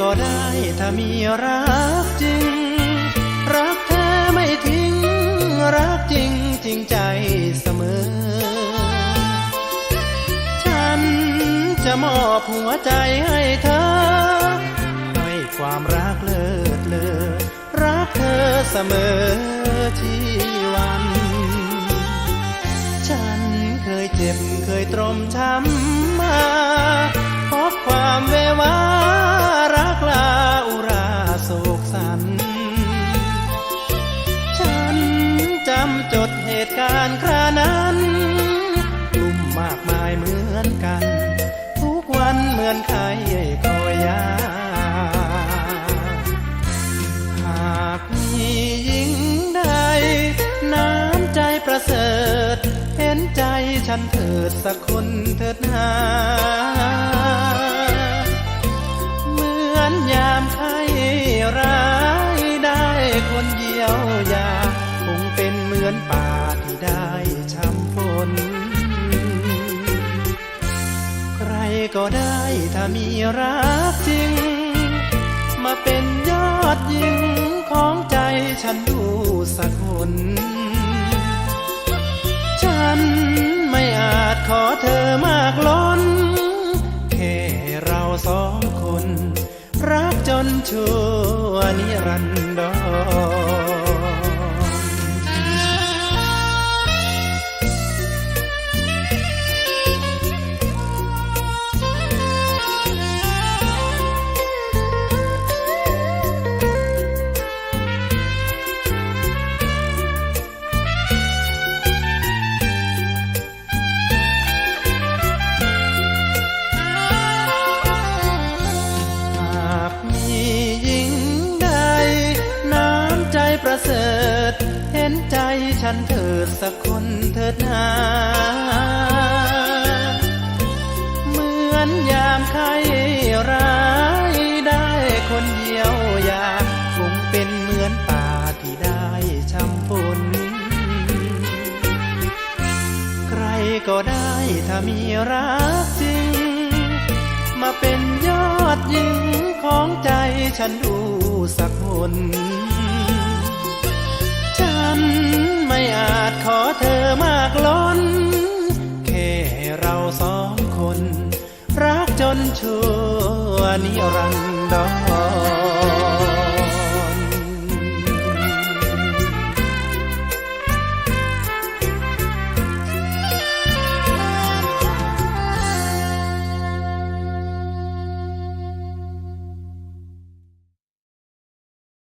ก็ได้ถ้ามีรักจริง รักแท้ไม่ทิ้ง รักจริงจริงใจเสมอ ฉันจะมอบหัวใจให้เธอให้ความรักเลิศเลอรักเธอเสมอชีวัน ฉันเคยเจ็บเคยตรมช้ำมาพบความเวำจดเหตุการณ์ครานั้นกลุ่มมากมายเหมือนกัน ทุกวันเหมือนใครคอยยาหากมีหญิงใด น้ำใจประเสริฐ เห็นใจฉันเถิดสักคนเถิดนา อนป่าที่ได้ช้ำฝน ใครก็ได้ถ้ามีรักจริง มาเป็นยอดยิงของใจฉันดูสักคนฉันไม่อาจขอเธอมากล้น แค่เราสองคน รักจนชั่วนิรันดร ฉันเถิดสักคนเถิดนาเหมือนยามไข้ร้ายได้คนเดียวยาคงเป็นเหมือนป่าที่ได้ช้ำฝนใครก็ได้ถ้ามีรักจริง มาเป็นยอดยิงของใจฉันดูสักคน ไม่อาจขอเธอมากล้น แค่เราสองคน รักจนชั่วนิรันดร